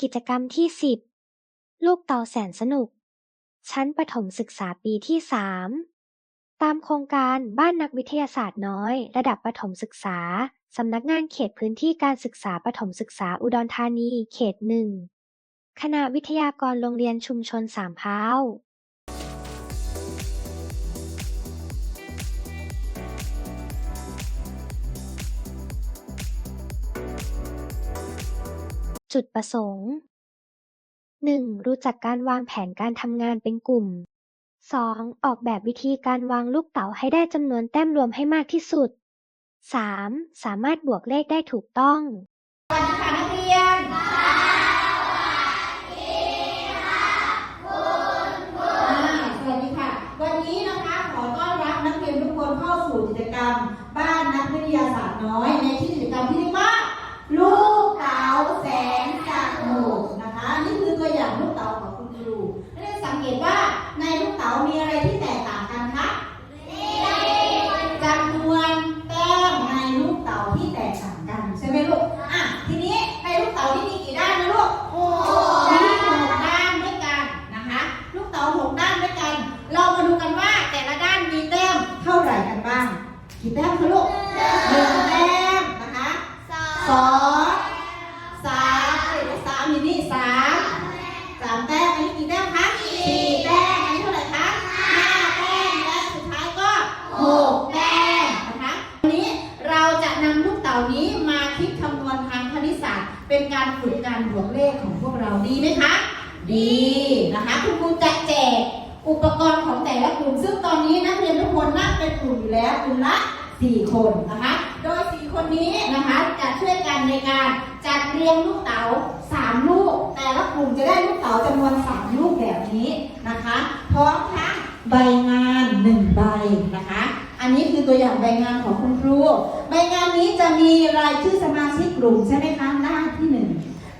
กิจกรรมที่ 10 ลูกเต่าแสนสนุก ชั้นประถมศึกษาปีที่ 3 ตามโครงการบ้านนักวิทยาศาสตร์น้อย ระดับประถมศึกษา สำนักงานเขตพื้นที่การศึกษาประถมศึกษาอุดรธานีเขตหนึ่งคณะวิทยากรโรงเรียนชุมชนสามพร้าว จุดประสงค์ 1. รู้จักการวางแผนการทำงานเป็นกลุ่ม 2. ออกแบบวิธีการวางลูกเต๋าให้ได้จำนวนแต้มรวมให้มากที่สุด 3. สามารถบวกเลขได้ถูกต้องสวัสดีค่ะนักเรียนสวัสดีค่ะ วันนี้นะคะ ขอต้อนรับนักเรียนทุกคนเข้าสู่กิจกรรม บ้านนักวิทยาศาสตร์น้อย ในที่กิจกรรมที่เรียกว่า ลูกเต๋าแสนจากหมู่นะคะ นี่คือตัวอย่างลูกเต๋าของคุณครูนักเรียนสังเกตว่าในลูกเต๋ามีอะไรที่แตกต่างกันคะจำนวนแต้มในลูกเต๋าที่แตกต่างกันใช่ไหมลูก อะ ทีนี้ในลูกเต๋าที่มีกี่ด้านนะลูก มีหกด้านด้วยกันนะคะ ลูกเต๋าหกด้านด้วยกัน เรามาดูกันว่าแต่ละด้านมีแต้มเท่าไหร่กันบ้าง กี่แต้มคะลูกหนึ่งแต้มนะคะสองสามเอ้ยสามอยู่นี่สามสามแต้มอันนี้กี่แต้มคะสี่แต้มอันนี้เท่าไหร่คะห้าแต้มและสุดท้ายก็หกแต้มนะคะวันนี้เราจะนำลูกเต๋านี้มาคิดคำนวณทางคณิตศาสตร์ เป็นการฝึกการบวกเลขของพวกเราดีไหมคะ ดีนะคะคุณครูจะแจกอุปกรณ์ของแต่ละกลุ่มซึ่งตอนนี้นักเรียนทุกคนนั่งเป็นกลุ่ม อยู่แล้วกลุ่มละ 4 คนนะคะ โดย 4 คนนี้นะคะจะช่วยกันในการจัดเรียงลูกเต๋า3 ลูก แต่ละกลุ่มจะได้ลูกเต๋าจำนวน 3 ลูกแบบนี้นะคะพร้อมทั้งใบงาน1ใบนะคะ อันนี้คือตัวอย่างใบงานของคุณครู ใบงานนี้จะมีรายชื่อสมาชิกกลุ่มใช่ไหมคะหน้าที่หนึ่ง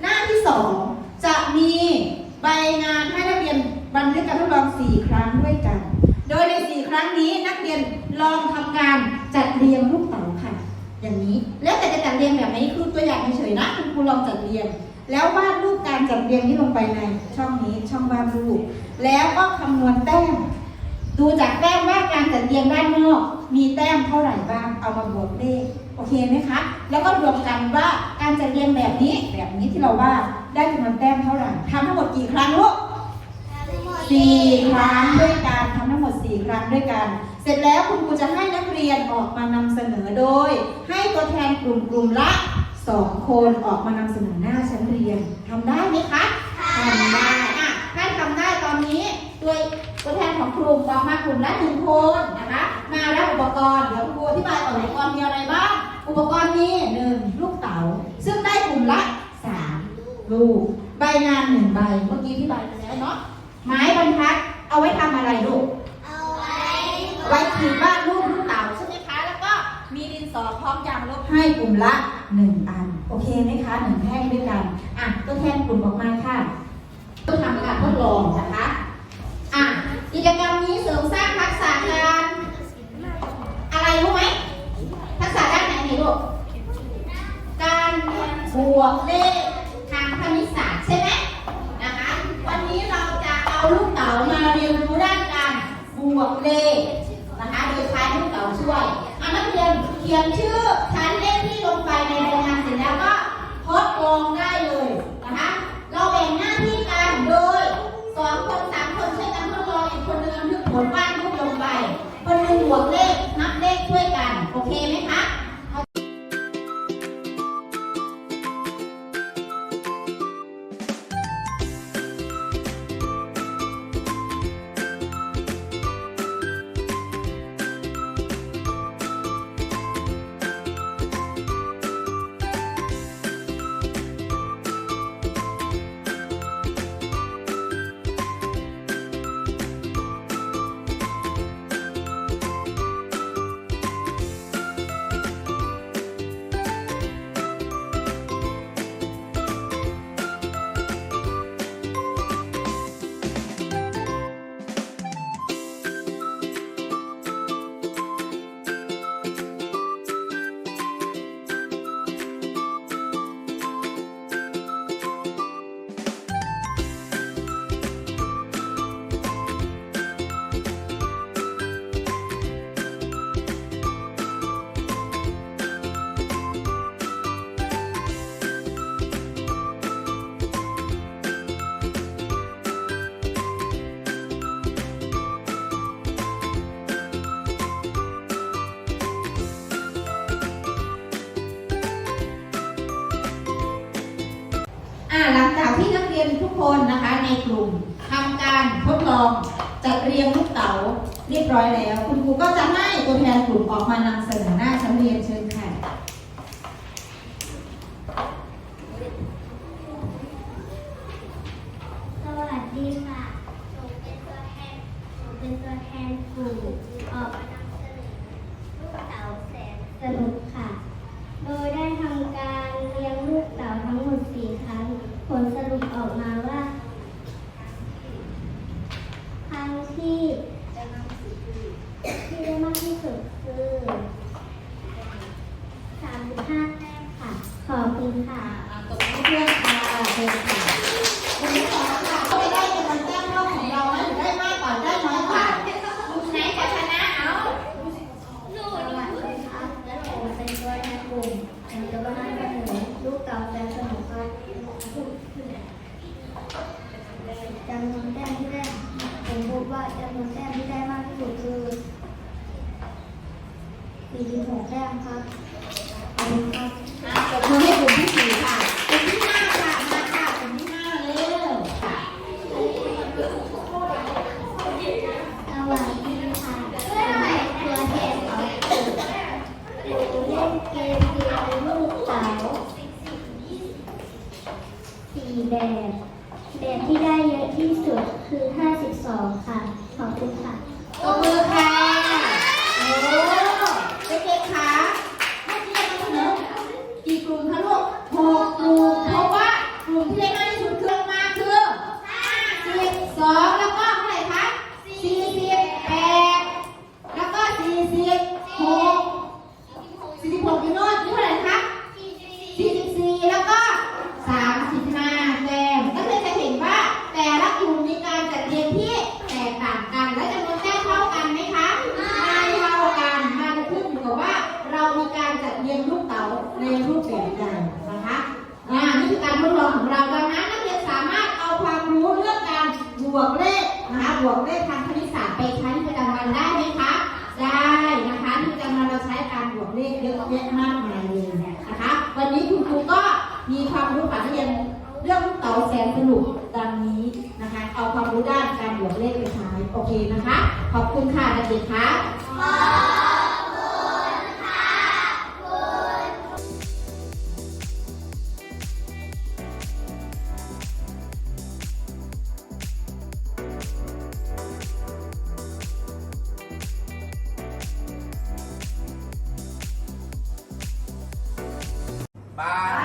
หน้าที่สองจะมีใบงานให้นักเรียนบันทึกการทดลอง 4 ครั้งด้วยกัน โดยใน 4 ครั้งนี้นักเรียนลองทำการจัดเรียงลูกเต๋าค่ะ อย่างนี้ แล้วแต่จะจัดเรียงแบบไหนคือตัวอย่างเฉยๆนะคุณครูลองจัดเรียง แล้ววาดรูปการจัดเรียงนี้ลงไปในช่องนี้ช่องวาดรูป แล้วก็คำนวณแต้ม ดูจากแต้มว่าการจัดเรียงด้านนอกมีแต้มเท่าไหร่บ้าง เอามาบวกเลขโอเคไหมคะ แล้วก็รวมกันว่าการจัดเรียงแบบนี้แบบนี้ที่เราว่าได้จำนวนแต้มเท่าไหร่ทำทั้งหมดกี่ครั้งลูก สี่ครั้งด้วยกันทำทั้งหมดสี่ครั้งด้วยกัน เสร็จแล้วคุณครูจะให้นักเรียนออกมานำเสนอโดย ให้ตัวแทนกลุ่มกลุ่มละสองคนออกมานำเสนอหน้าชั้นเรียนทำได้ไหมคะทำได้อะถ้าทำได้ตอนนี้ตัวตัวแทนของกลุ่มบอกมากลุ่มละหนึ่งคนนะคะ มารับอุปกรณ์เดี๋ยวครูอธิบายก่อนอุปกรณ์มีอะไรบ้างอุปกรณ์มีหนึ่งลูกเต๋าซึ่งได้กลุ่มละสามลูกใบงานหนึ่งใบเมื่อกี้ที่ใบไปแล้วเนาะ ไม้บรรทัดเอาไว้ทำอะไรลูกไว้ขีดวาดรูปลูกเต๋าใช่ไหมคะ แล้วก็มีดินสอพร้อมยางลบให้กลุ่มละหนึ่งอัน โอเคไหมคะหนึ่งแท่งด้วยกัน อะตัวแทนกลุ่มออกมาค่ะต้องทำการทดลองนะคะ อะกิจกรรมนี้เสริมสร้างทักษะการอะไรรู้ไหมทักษะด้านไหนไหนลูกการบวกเลขทางคณิตศาสตร์ใช่ไหมนะคะ วันนี้เราจะเอา เต๋ามาเรียนรู้ด้านการบวกเลขนะคะโดยใช้ลูกเต๋าช่วยอะนักเรียนเขียนชื่อชั้นเลขที่ลงไปในรายงานเสร็จแล้วก็ทดลองได้เลยนะคะ เราแบ่งหน้าที่กันโดยสองคนสามคนช่วยกันทดลองอีกคนนึงบันทึกผลวา นทุกคนนะคะในกลุ่มทำการทดลองจัดเรียงลูกเต๋าเรียบร้อยแล้ว คุณครูก็จะให้ตัวแทนกลุ่มออกมานำเสนอหน้า ภาพแรกค่ะ ขอบคุณค่ะตบมือเพื่อนค่ะเชิญค่ะ สี่แบบแบบที่ได้เยอะที่สุดคือ 52 ค่ะ ขอบคุณค่ะขอบคุณค่ะ บวกเลขนะคะบวกเลขทางคณิตศาสตร์ไปใช้ในประจำวันได้ไหมคะ ได้นะคะในประจำวันเราใช้การบวกเลขเยอะแยะมากมายเลยนะคะ วันนี้คุณครูก็มีความรู้ปัจจัยเรื่องต่อแสนสนุกดังนี้นะคะ เอาความรู้ด้านการบวกเลขไปใช้โอเคนะคะ ขอบคุณค่ะเด็กๆค่ะ Bye.